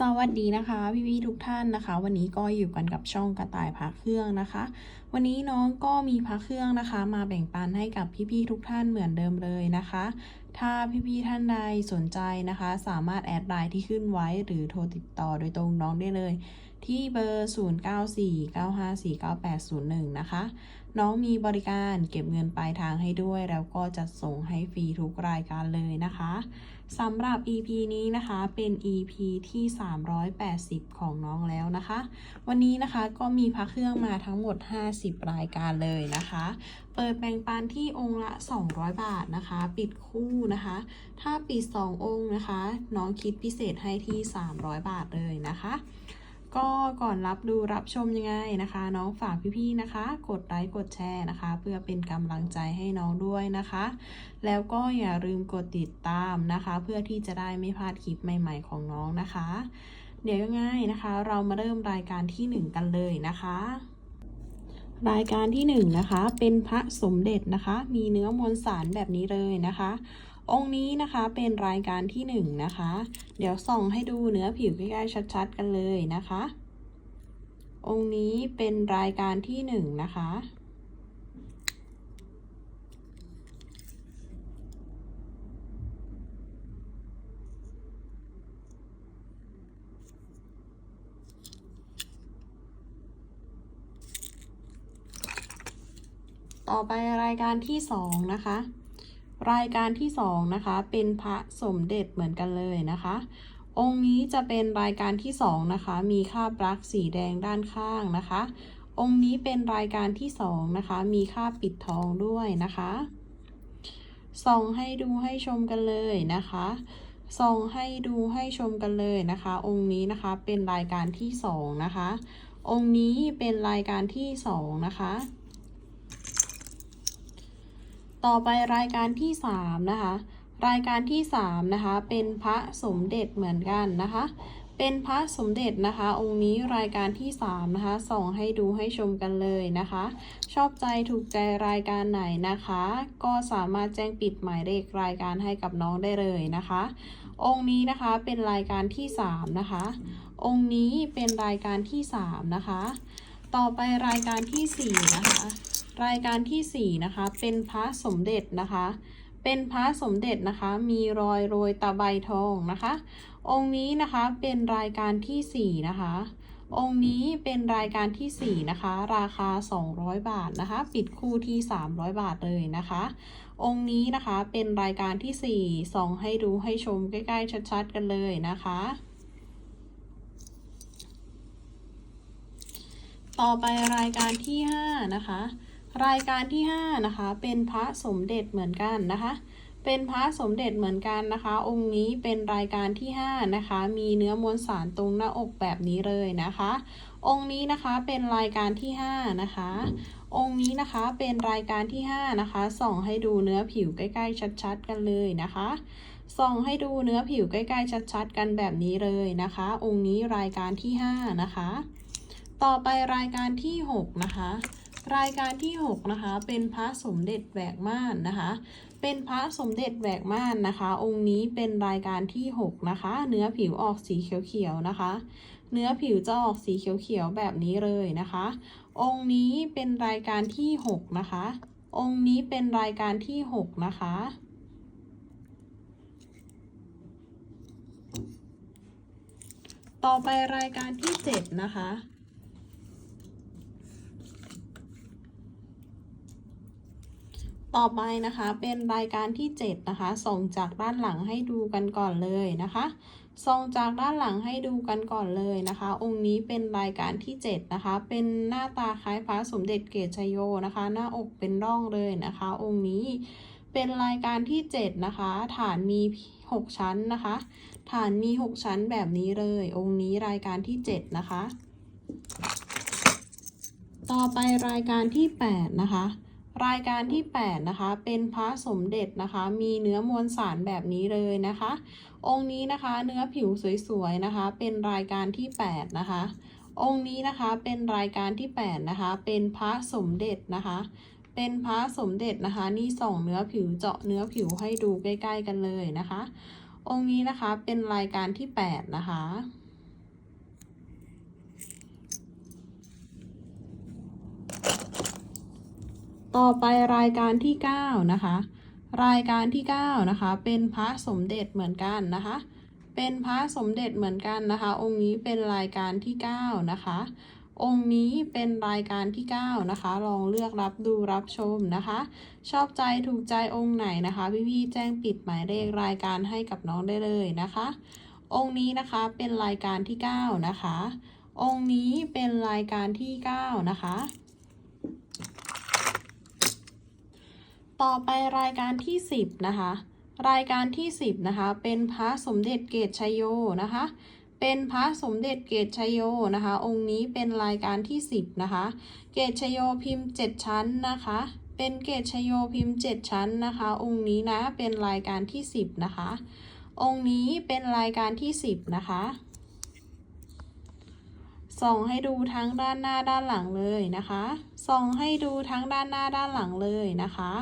สวัสดีนะคะพี่พี่ๆทุกท่านนะคะ วันนี้ก็อยู่กันกับช่องกระต่ายพักเครื่องนะคะ วันนี้น้องก็มีพักเครื่องนะคะ มาแบ่งปันให้กับพี่พี่ๆทุกท่านเหมือนเดิมเลยนะคะ ถ้าพี่พี่ๆท่านใดสนใจนะคะ สามารถแอดไลน์ที่ขึ้นไว้หรือโทรติดต่อโดยตรงน้องได้เลย ที่เบอร์ 0949549801 นะคะ น้องมีบริการเก็บเงินปลายทางให้ด้วย แล้วก็จัดส่งให้ฟรีทุกรายการเลยนะคะ สำหรับ EP นี้นะคะเป็น EP ที่ 380 ของน้องแล้วนะคะ วันนี้นะคะก็มีพักเครื่องมาทั้งหมด 50 รายการเลยนะคะ เปิดแบ่งปันที่องค์ละ 200 บาทนะคะ ปิดคู่นะคะ ถ้าปิด 2 องค์นะคะ น้องคิดพิเศษให้ที่ 300 บาทเลยนะคะ ก็ก่อนรับดูรับชมยังไงนะคะ น้องฝากพี่ๆนะคะ กดไลค์กดแชร์นะคะ เพื่อเป็นกำลังใจให้น้องด้วยนะคะ แล้วก็อย่าลืมกดติดตามนะคะ เพื่อที่จะได้ไม่พลาดคลิปใหม่ ๆ ของน้องนะคะ เดี๋ยวยังไงนะคะ เรามาเริ่มรายการที่ 1 กันเลยนะคะรายการที่1นะคะเป็นพระสมเด็จนะคะ มีเนื้อมวลสารแบบนี้เลยนะคะ องค์นี้นะคะเป็นรายการที่1นะคะ เดี๋ยวส่องให้ดูเนื้อผิวใกล้ๆชัดๆ กันเลยนะคะ องค์นี้เป็นรายการที่1นะคะ ต่อไปรายการที่สองนะคะ รายการที่สองนะคะเป็นพระสมเด็จเหมือนกันเลยนะคะ องค์นี้จะเป็นรายการที่สองนะคะมีคราบรักสีแดงด้านข้างนะคะ องค์นี้เป็นรายการที่สองนะคะมีคราบปิดทองด้วยนะคะส่องให้ดูให้ชมกันเลยนะคะส่องให้ดูให้ชมกันเลยนะคะ องค์นี้นะคะเป็นรายการที่สองนะคะ องค์นี้เป็นรายการที่สองนะคะ ต่อไปรายการที่สามนะคะ รายการที่สามนะคะ เป็นพระสมเด็จเหมือนกันนะคะ เป็นพระสมเด็จนะคะ องค์นี้รายการที่สามนะคะ ส่องให้ดูให้ชมกันเลยนะคะ ชอบใจถูกใจรายการไหนนะคะ ก็สามารถแจ้งปิดหมายเลขรายการให้กับน้องได้เลยนะคะ องค์นี้นะคะเป็นรายการที่สามนะคะ องค์นี้เป็นรายการที่สามนะคะ ต่อไปรายการที่สี่นะคะ รายการที่ 4 นะคะ เป็นพระสมเด็จนะคะ เป็นพระสมเด็จนะคะ มีรอยโรยตะไบทองนะคะ องค์นี้นะคะเป็นรายการที่ 4 นะคะ องค์นี้เป็นรายการที่ 4 นะคะ ราคา 200 บาทนะคะ ปิดคู่ที่ 300 บาทเลยนะคะ องค์นี้นะคะเป็นรายการที่ 4 ส่องให้ดูให้ชมใกล้ ๆ ชัด ๆ กันเลยนะคะต่อไปรายการที่ 5 นะคะ รายการที่ 5 นะคะ เป็นพระสมเด็จเหมือนกันนะคะ เป็นพระสมเด็จเหมือนกันนะคะ องค์นี้เป็นรายการที่ 5 นะคะ มีเนื้อมวลสารตรงหน้าอกแบบนี้เลยนะคะ องค์นี้นะคะเป็นรายการที่ 5 นะคะ องค์นี้นะคะเป็นรายการที่ 5 นะคะ ส่องให้ดูเนื้อผิวใกล้ ๆ ชัดๆ กันเลยนะคะส่องให้ดูเนื้อผิวใกล้ ๆ ชัดๆ กันแบบนี้เลยนะคะ องค์นี้รายการที่ 5 นะคะ ต่อไปรายการที่ 6 นะคะ รายการที่ 6 นะคะ เป็นพระสมเด็จแหวกม่านนะคะ เป็นพระสมเด็จแหวกม่านนะคะ องค์นี้เป็นรายการที่ 6 นะคะ เนื้อผิวออกสีเขียวๆนะคะ เนื้อผิวจะออกสีเขียวๆแบบนี้เลยนะคะ องค์นี้เป็นรายการที่ 6 นะคะ องค์นี้เป็นรายการที่ 6 นะคะต่อไปรายการที่ 7 นะคะ ต่อไปนะคะเป็นรายการที่ 7 นะคะ ส่งจากด้านหลังให้ดูกันก่อนเลยนะคะ ส่งจากด้านหลังให้ดูกันก่อนเลยนะคะ องค์นี้เป็นรายการที่ 7 นะคะ เป็นหน้าตาคล้ายพระสมเด็จเกศชโยนะคะ หน้าอกเป็นร่องเลยนะคะ องค์นี้เป็นรายการที่ 7 นะคะ ฐานมี 6 ชั้นนะคะ ฐานมี 6 ชั้นแบบนี้เลย องค์นี้รายการที่ 7 นะคะ ต่อไปรายการที่ 8 นะคะ รายการที่ 8 นะคะ เป็นพระสมเด็จนะคะ มีเนื้อมวลสารแบบนี้เลยนะคะ องค์นี้นะคะเนื้อผิวสวยๆนะคะ เป็นรายการที่ 8 นะคะ องค์นี้นะคะเป็นรายการที่ 8 นะคะ เป็นพระสมเด็จนะคะ เป็นพระสมเด็จนะคะ นี่ส่องเนื้อผิวเจาะเนื้อผิวให้ดูใกล้ ๆ กันเลยนะคะ องค์นี้นะคะเป็นรายการที่ 8 นะคะ ต่อไปรายการที่ 9 นะคะ รายการที่ 9 นะคะ เป็นพระสมเด็จเหมือนกันนะคะ เป็นพระสมเด็จเหมือนกันนะคะ องค์นี้เป็นรายการที่ 9 นะคะ องค์นี้เป็นรายการที่ 9 นะคะ ลองเลือกรับดูรับชมนะคะ ชอบใจถูกใจองค์ไหนนะคะ พี่ๆแจ้งปิดหมายเลขรายการให้กับน้องได้เลยนะคะ องค์นี้นะคะเป็นรายการที่ 9 นะคะ องค์นี้เป็นรายการที่ 9 นะคะ ต่อไปรายการที่ 10 นะคะ รายการที่ 10 นะคะ เป็นพระสมเด็จเกตชัยโยนะคะ เป็นพระสมเด็จเกตชัยโยนะคะ องค์นี้เป็นรายการที่ 10 นะคะ เกตชัยโยพิมพ์ 7 ชั้นนะคะ เป็นเกตชัยโยพิมพ์ 7 ชั้นนะคะ องค์นี้นะ เป็นรายการที่ 10 นะคะ องค์นี้เป็นรายการที่ 10 นะคะ ส่องให้ดูทั้งด้านหน้าด้านหลังเลยนะคะ ส่องให้ดูทั้งด้านหน้าด้านหลังเลยนะคะ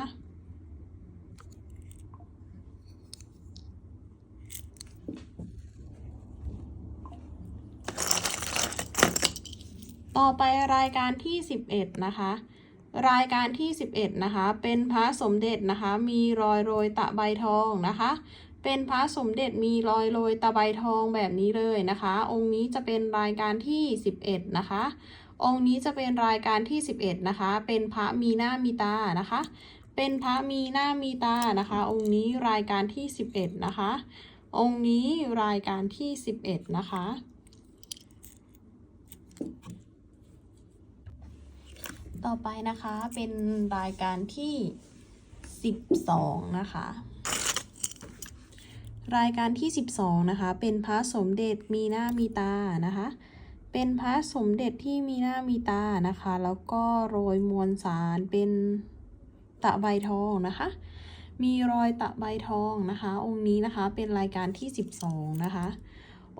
ต่อไปรายการที่ 11 นะคะ รายการที่ 11 นะคะ เป็นพระสมเด็จนะคะ มีรอยโรยตะใบทองนะคะ เป็นพระสมเด็จมีรอยโรยตะใบทองแบบนี้เลยนะคะ องค์นี้จะเป็นรายการที่ 11 นะคะ องค์นี้จะเป็นรายการที่ 11 นะคะ เป็นพระมีหน้ามีตานะคะ เป็นพระมีหน้ามีตานะคะ องค์นี้รายการที่ 11 นะคะ องค์นี้รายการที่ 11 นะคะ ต่อไปนะคะเป็นรายการที่ 12 นะคะ รายการที่ 12 นะคะ เป็นพระสมเด็จมีหน้ามีตานะคะ เป็นพระสมเด็จที่มีหน้ามีตานะคะ แล้วก็โรยมวลสารเป็นตะใบทองนะคะ มีรอยตะใบทองนะคะ องค์นี้นะคะเป็นรายการที่ 12 นะคะ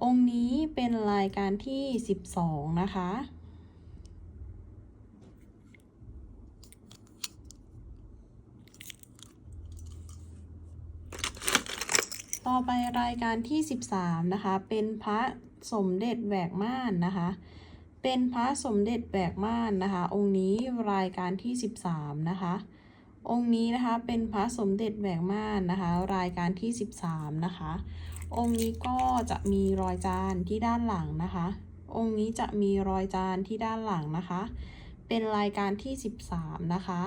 องค์นี้เป็นรายการที่ 12 นะคะ ต่อไปรายการที่ 13 นะคะ เป็นพระสมเด็จแหวกม่านนะคะ เป็นพระสมเด็จแหวกม่านนะคะ องค์นี้รายการที่ 13 นะคะ องค์นี้นะคะเป็นพระสมเด็จแหวกม่านนะคะ รายการที่ 13 นะคะ องค์นี้ก็จะมีรอยจานที่ด้านหลังนะคะ องค์นี้จะมีรอยจานที่ด้านหลังนะคะ เป็นรายการที่ 13 นะคะ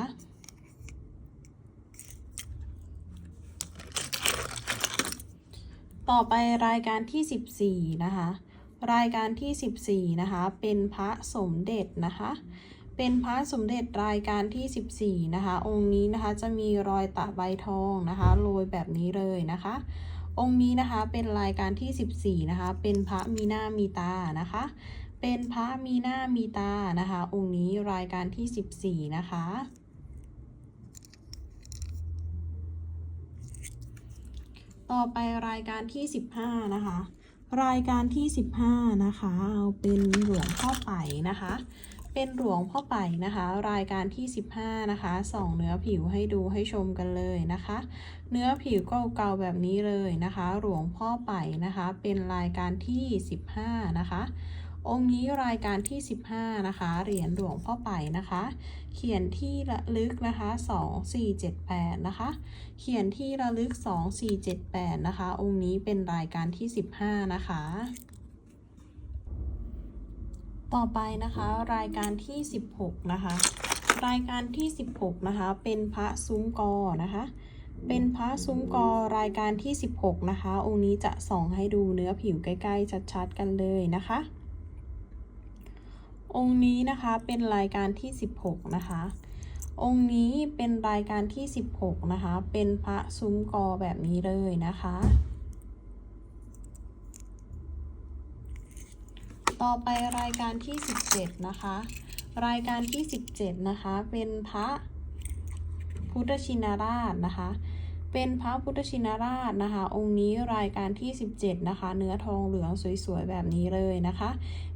ต่อไปรายการที่ 14 นะคะ รายการที่ 14 นะคะ เป็นพระสมเด็จนะคะ เป็นพระสมเด็จรายการที่ 14 นะคะ องค์นี้นะคะจะมีรอยตะใบทองนะคะโรยแบบนี้เลยนะคะ องค์นี้นะคะเป็นรายการที่ 14 นะคะ เป็นพระมีหน้ามีตานะคะ เป็นพระมีหน้ามีตานะคะ องค์นี้รายการที่ 14 นะคะ ต่อไปรายการที่ 15 นะคะ รายการที่ 15 นะคะเอาเป็นหลวงพ่อไปนะคะ เป็นหลวงพ่อไปนะคะ รายการที่ 15 นะคะส่องเนื้อผิวให้ดูให้ชมกันเลยนะคะ เนื้อผิวก็เก่าแบบนี้เลยนะคะ หลวงพ่อไปนะคะ เป็นรายการที่ 15 นะคะ องค์นี้รายการที่ 15 นะคะ เหรียญหลวงพ่อไปนะคะ เขียนที่ระลึกนะคะ 2478 นะคะ เขียนที่ระลึก 2478 นะคะ องค์นี้เป็นรายการที่ 15 นะคะต่อไปนะคะรายการที่ 16 นะคะ รายการที่ 16 นะคะ เป็นพระซุ้มกอนะคะ เป็นพระซุ้มกอรายการที่ 16 นะคะ องค์นี้จะส่องให้ดูเนื้อผิวใกล้ ๆ ชัด ๆ กันเลยนะคะ องค์นี้นะคะเป็นรายการที่ 16 นะคะ องค์นี้เป็นรายการที่ 16 นะคะ เป็นพระซุ้มกอแบบนี้เลยนะคะ ต่อไปรายการที่ 17 นะคะ รายการที่ 17 นะคะ เป็นพระพุทธชินราชนะคะ เป็นพระพุทธชินราชนะคะ องค์นี้รายการที่ 17 นะคะ เนื้อทองเหลืองสวยๆ แบบนี้เลยนะคะ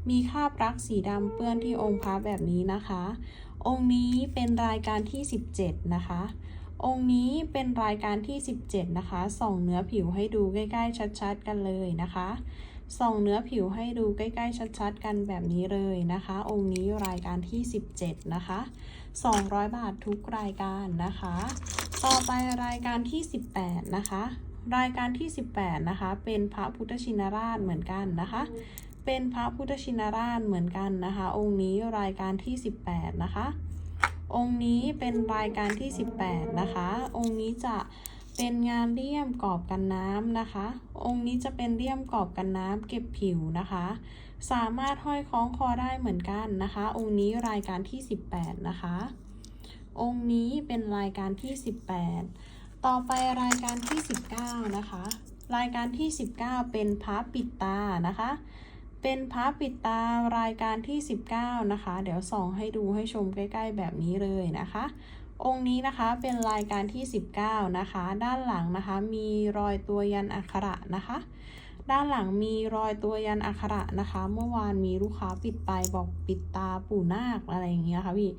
มีคราบรักสีดำเปื้อนที่องค์พระแบบนี้นะคะ องค์นี้เป็นรายการที่ 17 นะคะ องค์นี้เป็นรายการที่ 17 นะคะ ส่องเนื้อผิวให้ดูใกล้ๆชัดๆ กันเลยนะคะ ส่องเนื้อผิวให้ดูใกล้ๆชัดๆ กันแบบนี้เลยนะคะ องค์นี้รายการที่ 17 นะคะ 200 บาททุกรายการนะคะ ต่อไปรายการที่ 18 นะคะรายการที่ 18 นะคะ เป็นพระพุทธชินราชเหมือนกันนะคะ เป็นพระพุทธชินราชเหมือนกันนะคะ องค์นี้รายการที่ 18 นะคะ องค์นี้เป็นรายการที่ 18 นะคะ องค์นี้จะเป็นงานเลี่ยมกรอบกันน้ำนะคะ องค์นี้จะเป็นเลี่ยมกรอบกันน้ำเก็บผิวนะคะ สามารถห้อยคล้องคอได้เหมือนกันนะคะ องค์นี้รายการที่ 18 นะคะ องค์นี้เป็นรายการที่ 18 ต่อไปรายการที่ 19 นะคะ รายการที่ 19 เป็นพระปิดตานะคะ เป็นพระปิดตารายการที่ 19 นะคะ เดี๋ยวส่องให้ดูให้ชมใกล้ๆแบบนี้เลยนะคะ องค์นี้นะคะเป็นรายการที่ 19 นะคะ ด้านหลังนะคะมีรอยตัวยันอักขระนะคะ ด้านหลังมีรอยตัวยันอักขระนะคะ เมื่อวานมีลูกค้าปิดไปบอกปิดตาปู่นาคอะไรอย่างเงี้ยค่ะพี่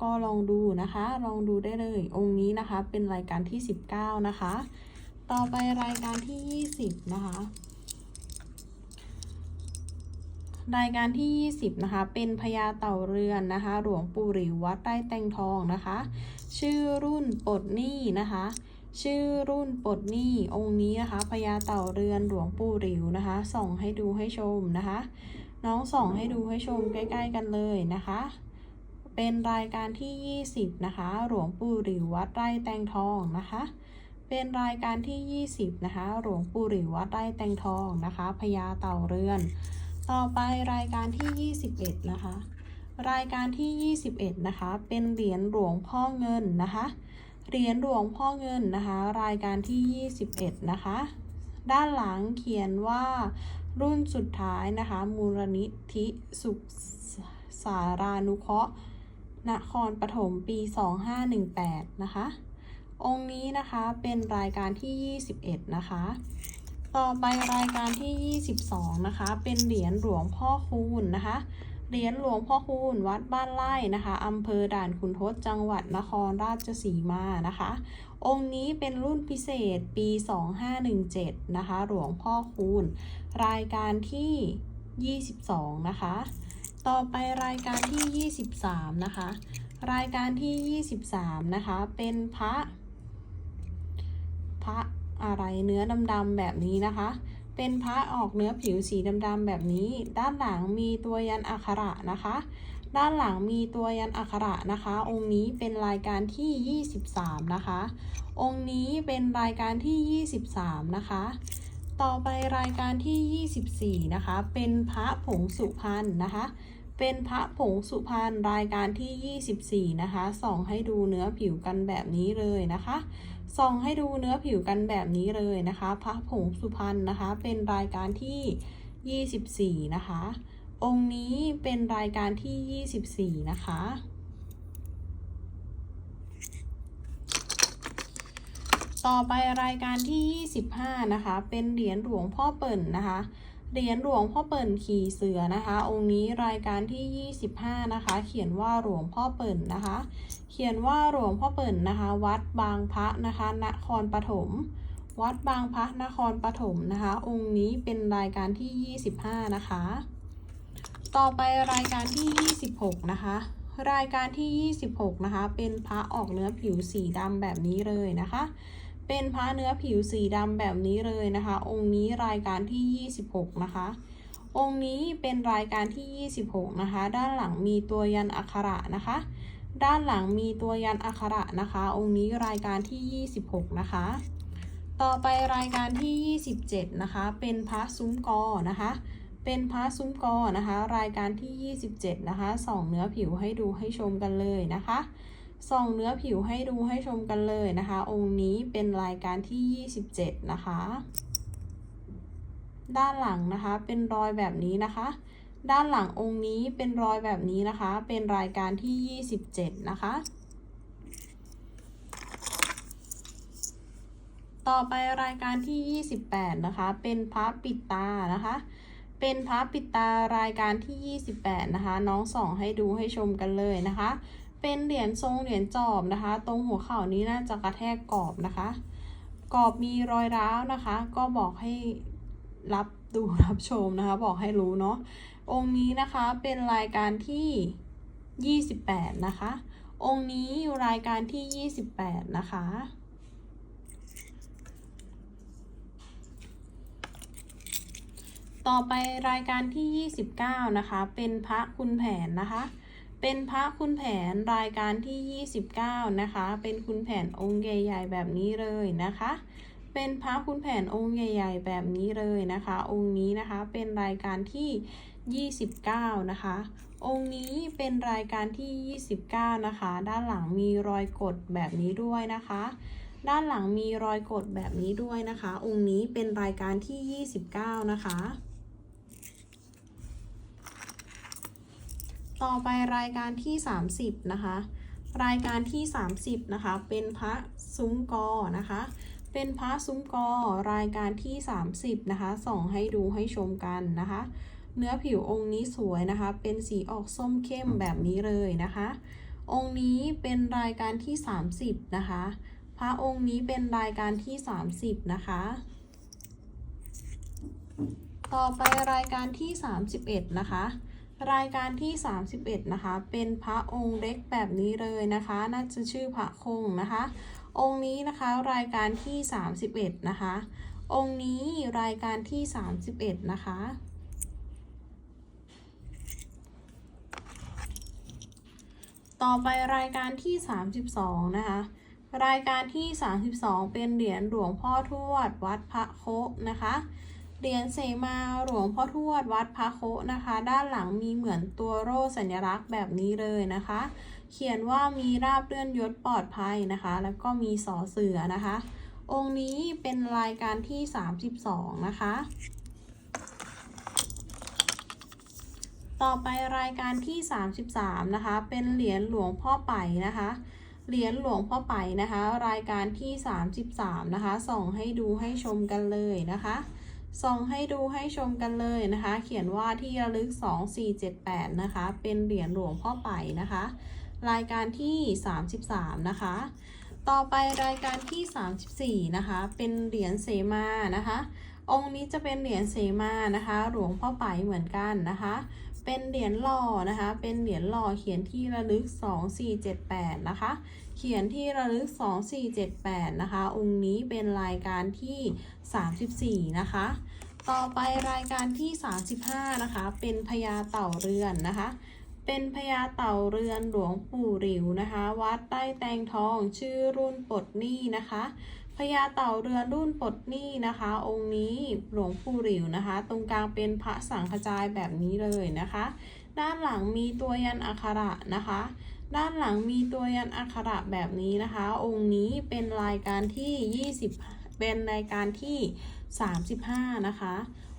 ก็ลองดูนะคะ ลองดูได้เลย องค์นี้นะคะ เป็นรายการที่ 19 นะคะ ต่อไปรายการที่ 20 นะคะ รายการที่ 20 นะคะ เป็นพญาเต่าเรือนนะคะ หลวงปู่หริววัดไร่แตงทองนะคะ ชื่อรุ่นปดหนี้นะคะ ชื่อรุ่นปดหนี้องค์นี้นะคะพญาเต่าเรือนหลวงปู่หริวนะคะ ส่องให้ดูให้ชมนะคะ น้องส่องให้ดูให้ชมใกล้ ๆ กันเลยนะคะ เป็นรายการที่ 20 นะคะ หลวงปู่หริววัดไร่แตงทองนะคะเป็นรายการที่ 20 นะคะ หลวงปู่หริววัดไร่แตงทองนะคะ พญาเต่าเรือน ต่อไปรายการที่ 21 นะคะ รายการที่ 21 นะคะ เป็นเหรียญหลวงพ่อเงินนะคะ เหรียญหลวงพ่อเงินนะคะ รายการที่ 21 นะคะ ด้านหลังเขียนว่ารุ่นสุดท้ายนะคะ มูลนิธิสุขสารานุเคราะห์นครปฐมปี 2518 นะคะ องค์นี้นะคะเป็นรายการที่ 21 นะคะ ต่อไปรายการที่ 22 นะคะ เป็นเหรียญหลวงพ่อคูณนะคะ เหรียญหลวงพ่อคูณวัดบ้านไร่นะคะอำเภอด่านขุนทดจังหวัดนครราชสีมานะคะ องค์นี้เป็นรุ่นพิเศษปี 2517 นะคะ หลวงพ่อคูณรายการที่ 22 นะคะ ต่อไปรายการที่ 23 นะคะ รายการที่ 23 นะคะ เป็นพระพระ อะไรเนื้อดำๆแบบนี้นะคะ เป็นพระออกเนื้อผิวสีดำๆแบบนี้ ด้านหลังมีตัวยันอักขระนะคะ ด้านหลังมีตัวยันอักขระนะคะ องค์นี้เป็นรายการที่ 23 นะคะ องค์นี้เป็นรายการที่ 23 นะคะ ต่อไปรายการที่ 24 นะคะ เป็นพระผงสุพรรณนะคะเป็นพระผงสุพรรณรายการที่ 24 นะคะ ส่องให้ดูเนื้อผิวกันแบบนี้เลยนะคะ ส่องให้ดูเนื้อผิวกันแบบนี้เลยนะคะ พระผงสุพรรณนะคะ เป็นรายการที่ 24 นะคะ องค์นี้เป็นรายการที่ 24 นะคะ ต่อไปรายการที่ 25 นะคะ เป็นเหรียญหลวงพ่อเปิ่นนะคะ เหรียญหลวงพ่อเปิ่นขี่เสือนะคะ องค์นี้รายการที่ 25 นะคะ เขียนว่าหลวงพ่อเปิ่นนะคะ เขียนว่าหลวงพ่อเปิ่นนะคะ วัดบางพระนะคะ นครปฐม วัดบางพระนครปฐมนะคะ องค์นี้เป็นรายการที่ 25 นะคะ ต่อไปรายการที่ 26 นะคะ รายการที่ 26 นะคะ เป็นพระออกเนื้อผิวสีดำแบบนี้เลยนะคะ เป็นพระเนื้อผิวสีดำแบบนี้เลยนะคะ องค์นี้รายการที่ 26 นะคะ องค์นี้เป็นรายการที่ 26 นะคะ ด้านหลังมีตัวยันอักขระนะคะ ด้านหลังมีตัวยันอักขระนะคะ องค์นี้รายการที่ 26 นะคะ ต่อไปรายการที่ 27 นะคะ เป็นพระซุ้มกอนะคะเป็นพระซุ้มกอนะคะ รายการที่ 27 นะคะส่องเนื้อผิวให้ดูให้ชมกันเลยนะคะ ส่องเนื้อผิวให้ดูให้ชมกันเลยนะคะ องค์นี้เป็นรายการที่ 27 นะคะ ด้านหลังนะคะเป็นรอยแบบนี้นะคะ ด้านหลังองค์นี้เป็นรอยแบบนี้นะคะ เป็นรายการที่ 27 นะคะ ต่อไปรายการที่ 28 นะคะ เป็นพระปิดตานะคะเป็นพระปิดตารายการที่ 28 นะคะ น้องส่องให้ดูให้ชมกันเลยนะคะ เป็นเหรียญทรงเหรียญจอบนะคะ ตรงหัวเข่านี้น่าจะกระแทกกรอบนะคะ กรอบมีรอยร้าวนะคะ ก็บอกให้รับดูรับชมนะคะ บอกให้รู้เนาะองค์นี้นะคะเป็นรายการที่ 28 นะคะ องค์นี้รายการที่ 28 นะคะต่อไปรายการที่ 29 นะคะ เป็นพระคุณแผนนะคะ เป็นพระคุณแผนรายการที่ 29 นะคะ เป็นคุณแผนองค์ใหญ่ ๆ แบบนี้เลยนะคะ เป็นพระคุณแผนองค์ใหญ่ ๆ แบบนี้เลยนะคะ องค์นี้นะคะเป็นรายการที่ 29 นะคะ องค์นี้เป็นรายการที่ 29 นะคะ ด้านหลังมีรอยกดแบบนี้ด้วยนะคะ ด้านหลังมีรอยกดแบบนี้ด้วยนะคะ องค์นี้เป็นรายการที่ 29 นะคะ ต่อไปรายการที่ 30 นะคะ รายการที่ 30 นะคะ เป็นพระซุ้มกอนะคะ เป็นพระซุ้มกอรายการที่ 30 นะคะ ส่องให้ดูให้ชมกันนะคะ เนื้อผิวองค์นี้สวยนะคะ เป็นสีออกส้มเข้มแบบนี้เลยนะคะ องค์นี้เป็นรายการที่ 30 นะคะ พระองค์นี้เป็นรายการที่ 30 นะคะต่อไปรายการที่ 31 นะคะ รายการที่ 31 นะคะ เป็นพระองค์เล็กแบบนี้เลยนะคะ น่าจะชื่อพระคงนะคะ องค์นี้นะคะรายการที่ 31 นะคะ องค์นี้รายการที่ 31 นะคะ ต่อไปรายการที่ 32 นะคะ รายการที่ 32 เป็นเหรียญหลวงพ่อทวดวัดพระโคนะคะ เหรียญเสมาหลวงพ่อทวดวัดพระโคะนะคะ ด้านหลังมีเหมือนตัวโร่สัญลักษณ์แบบนี้เลยนะคะ เขียนว่ามีราบเลื่อนยศปลอดภัยนะคะ แล้วก็มีสอเสือนะคะ องค์นี้เป็นรายการที่ 32 นะคะ ต่อไปรายการที่ 33 นะคะ เป็นเหรียญหลวงพ่อไปนะคะเหรียญหลวงพ่อไปนะคะ รายการที่ 33 นะคะ ส่องให้ดูให้ชมกันเลยนะคะ ส่องให้ดูให้ชมกันเลยนะคะ เขียนว่าที่ระลึก 2478 นะคะ เป็นเหรียญหลวงพ่อไปนะคะ รายการที่ 33 นะคะ ต่อไปรายการที่ 34 นะคะ เป็นเหรียญเสมานะคะ องค์นี้จะเป็นเหรียญเสมานะคะ หลวงพ่อไปเหมือนกันนะคะ เป็นเหรียญหล่อนะคะ เป็นเหรียญหล่อเขียนที่ระลึก 2478 นะคะ เขียนที่ระลึก 2478 นะคะ องค์นี้เป็นรายการที่ 34 นะคะ ต่อไปรายการที่ 35 นะคะ เป็นพญาเต่าเรือนนะคะ เป็นพญาเต่าเรือนหลวงปู่หลิวนะคะ วัดใต้แตงทองชื่อรุ่นปดหนี้นะคะพญาเต่าเรือนรุ่นปลดหนี้นะคะ องค์นี้หลวงปู่หลิวนะคะ ตรงกลางเป็นพระสังฆจายแบบนี้เลยนะคะ ด้านหลังมีตัวยันอักขระนะคะ ด้านหลังมีตัวยันอักขระแบบนี้นะคะ องค์นี้เป็นรายการที่ 20 เป็นรายการที่ 35 นะคะ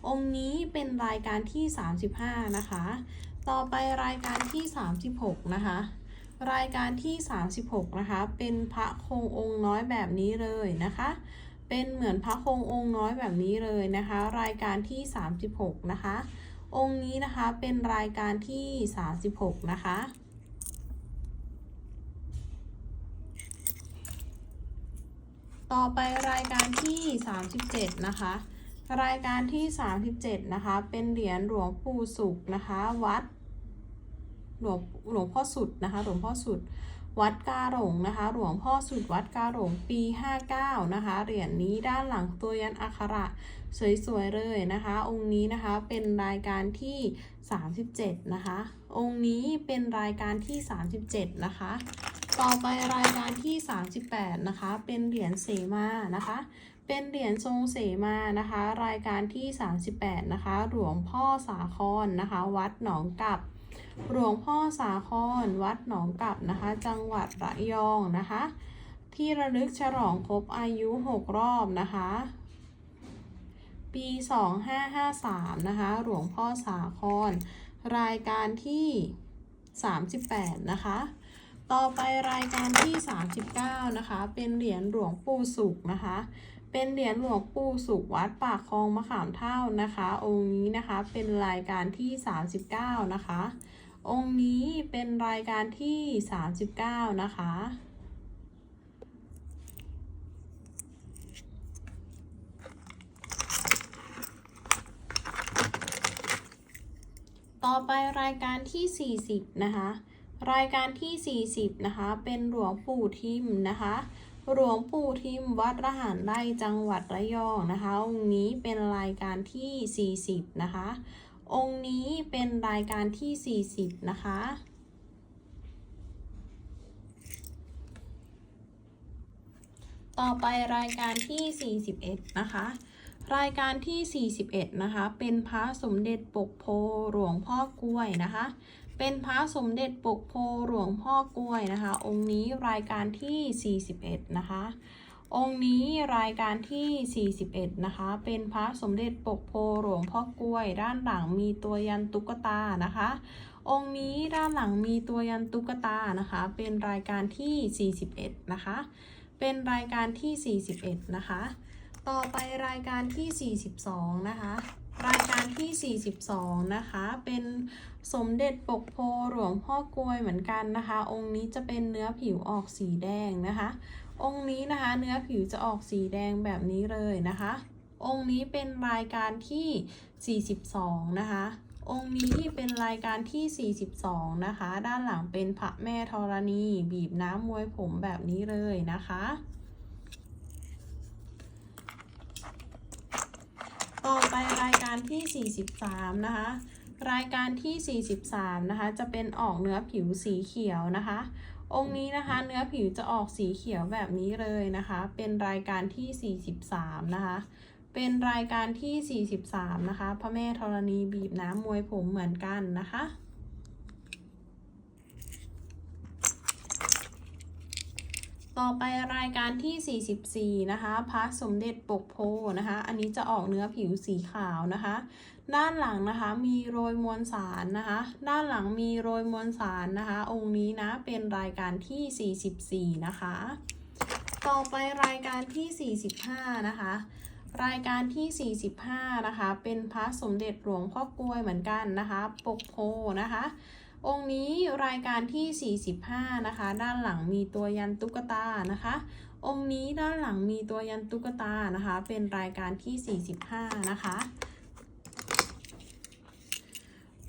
องค์นี้เป็นรายการที่ 35 นะคะ ต่อไปรายการที่ 36 นะคะ รายการที่ 36 นะคะ เป็นพระคงองค์น้อยแบบนี้เลยนะคะ เป็นเหมือนพระคงองค์น้อยแบบนี้เลยนะคะ รายการที่ 36 นะคะ องค์นี้นะคะเป็นรายการที่ 36 นะคะ ต่อไปรายการที่ 37 นะคะ รายการที่ 37 นะคะ เป็นเหรียญหลวงปู่สุขนะคะ วัดหลวงหลวงพ่อสุดนะคะ หลวงพ่อสุด วัดกาหลงนะคะ หลวงพ่อสุดวัดกาหลงปี 59 นะคะ เหรียญนี้ด้านหลังตัวยันอักขระสวยๆเลยนะคะ องค์นี้นะคะเป็นรายการที่ 37 นะคะ องค์นี้เป็นรายการที่ 37 นะคะ ต่อไปรายการที่ 38 นะคะ เป็นเหรียญเสมานะคะ เป็นเหรียญทรงเสมานะคะ รายการที่ 38 นะคะ หลวงพ่อสาครนะคะ วัดหนองกับ หลวงพ่อสาคร วัดหนองกับนะคะ จังหวัดระยองนะคะ ที่ระลึกฉลองครบอายุ 6 รอบนะคะ ปี 2553 นะคะ หลวงพ่อสาคร รายการที่ 38 นะคะ ต่อไปรายการที่ 39 นะคะ เป็นเหรียญหลวงปู่สุขนะคะ เป็นเหรียญหลวงปู่สุขวัดปากคลองมะขามเท่านะคะ องค์นี้นะคะเป็นรายการที่ 39 นะคะ องค์นี้เป็นรายการที่ 39 นะคะตต่อไปรายการที่ 40 นะคะ รายการที่ 40 นะคะ เป็นหลวงปู่ทิมนะคะ หลวงปู่ทิมวัดระหารไร่จังหวัดระยองนะคะ องค์นี้เป็นรายการที่ 40 นะคะ องค์นี้เป็นรายการที่ 40 นะคะ ต่อไปรายการที่ 41 นะคะรายการที่ 41 นะคะ เป็นพระสมเด็จปกโพหลวงพ่อกล้วยนะคะ เป็นพระสมเด็จปกโพหลวงพ่อกล้วยนะคะ องค์นี้รายการที่ 41 นะคะ องค์นี้รายการที่ 41 นะคะ เป็นพระสมเด็จปกโพหลวงพ่อกล้วย ด้านหลังมีตัวยันตุ๊กตานะคะ องค์นี้ด้านหลังมีตัวยันตุ๊กตานะคะ เป็นรายการที่ 41 นะคะ เป็นรายการที่ 41 นะคะ ต่อไปรายการที่ 42 นะคะรายการที่ 42 นะคะ เป็น สมเด็จปกโพหลวงพ่อกลวยเหมือนกันนะคะ องค์นี้จะเป็นเนื้อผิวออกสีแดงนะคะ องค์นี้นะคะเนื้อผิวจะออกสีแดงแบบนี้เลยนะคะ องค์นี้เป็นรายการที่ 42 นะคะ องค์นี้เป็นรายการที่ 42 นะคะ ด้านหลังเป็นพระแม่ธรณี บีบน้ำมวยผมแบบนี้เลยนะคะต่อไปรายการที่ 43 นะคะ รายการที่ 43 นะคะ จะเป็นออกเนื้อผิวสีเขียวนะคะ องค์นี้นะคะ เนื้อผิวจะออกสีเขียวแบบนี้เลยนะคะ เป็นรายการที่ 43 นะคะ เป็นรายการที่ 43 นะคะ พระแม่ธรณีบีบน้ำมวยผมเหมือนกันนะคะ ต่อไปรายการที่ 44 นะคะพระสมเด็จปกโพนะคะ อันนี้จะออกเนื้อผิวสีขาวนะคะ ด้านหลังนะคะมีโรยมวลสารนะคะ ด้านหลังมีโรยมวลสารนะคะ องค์นี้นะเป็นรายการที่ 44 นะคะ ต่อไปรายการที่ 45 นะคะรายการที่ 45 นะคะ เป็นพระสมเด็จหลวงพ่อกลวยเหมือนกันนะคะ ปกโพนะคะ องค์นี้รายการที่ 45 นะคะ ด้านหลังมีตัวยันตุ๊กตานะคะ องค์นี้ด้านหลังมีตัวยันตุ๊กตานะคะ เป็นรายการที่ 45 นะคะ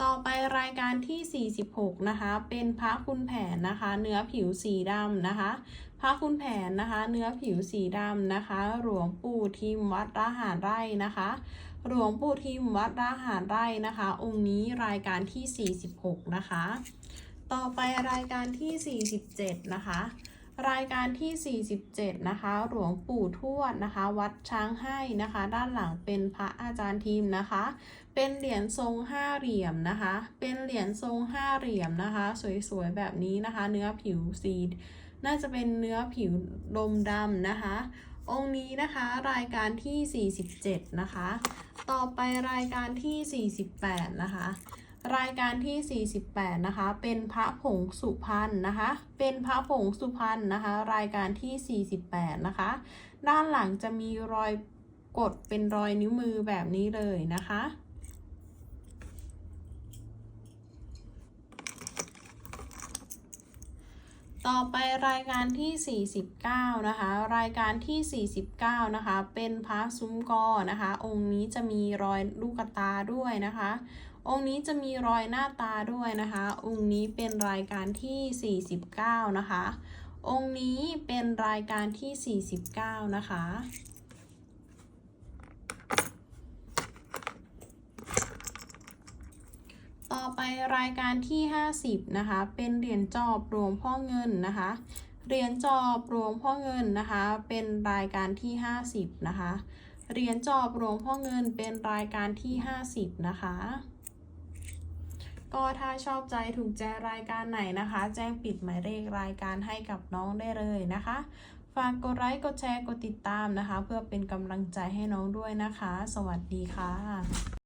ต่อไปรายการที่ 46 นะคะ เป็นพระคุณแผนนะคะ เนื้อผิวสีดำนะคะพระคุณแผนนะคะ เนื้อผิวสีดำนะคะ หลวงปู่ทิมวัดระหารไร่นะคะ หลวงปู่ทิมวัดระหารไร่นะคะ องค์นี้รายการที่ 46 นะคะ ต่อไปรายการที่ 47 นะคะ รายการที่ 47 นะคะ หลวงปู่ทวดนะคะ วัดช้างให้นะคะ ด้านหลังเป็นพระอาจารย์ทิมนะคะ เป็นเหรียญทรงห้าเหลี่ยมนะคะ เป็นเหรียญทรงห้าเหลี่ยมนะคะ สวยๆแบบนี้นะคะ เนื้อผิวสีน่าจะเป็นเนื้อผิวดมดำนะคะ องค์นี้นะคะรายการที่ 47 นะคะ ต่อไปรายการที่ 48 นะคะ รายการที่ 48 นะคะ เป็นพระผงสุพรรณนะคะ เป็นพระผงสุพรรณนะคะ รายการที่ 48 นะคะ ด้านหลังจะมีรอยกดเป็นรอยนิ้วมือแบบนี้เลยนะคะ ต่อไปรายการที่ 49 นะคะ รายการที่ 49 นะคะ เป็นพระซุ้มกอนะคะ องค์นี้จะมีรอยลูกตาด้วยนะคะ องค์นี้จะมีรอยหน้าตาด้วยนะคะ องค์นี้เป็นรายการที่ 49 นะคะ องค์นี้เป็นรายการที่ 49 นะคะ ต่อ ไปรายการที่ 50 นะคะ เป็นเหรียญจอบหลวงพ่อเงินนะคะ เหรียญจอบหลวงพ่อเงินนะคะ เป็นรายการที่ 50 นะคะ เหรียญจอบหลวงพ่อเงินเป็นรายการที่ 50 นะคะ ก็ถ้าชอบใจถูกใจรายการไหนนะคะ แจ้งปิดหมายเลขรายการให้กับน้องได้เลยนะคะ ฝากกดไลค์กดแชร์กดติดตามนะคะ เพื่อเป็นกำลังใจให้น้องด้วยนะคะ สวัสดีค่ะ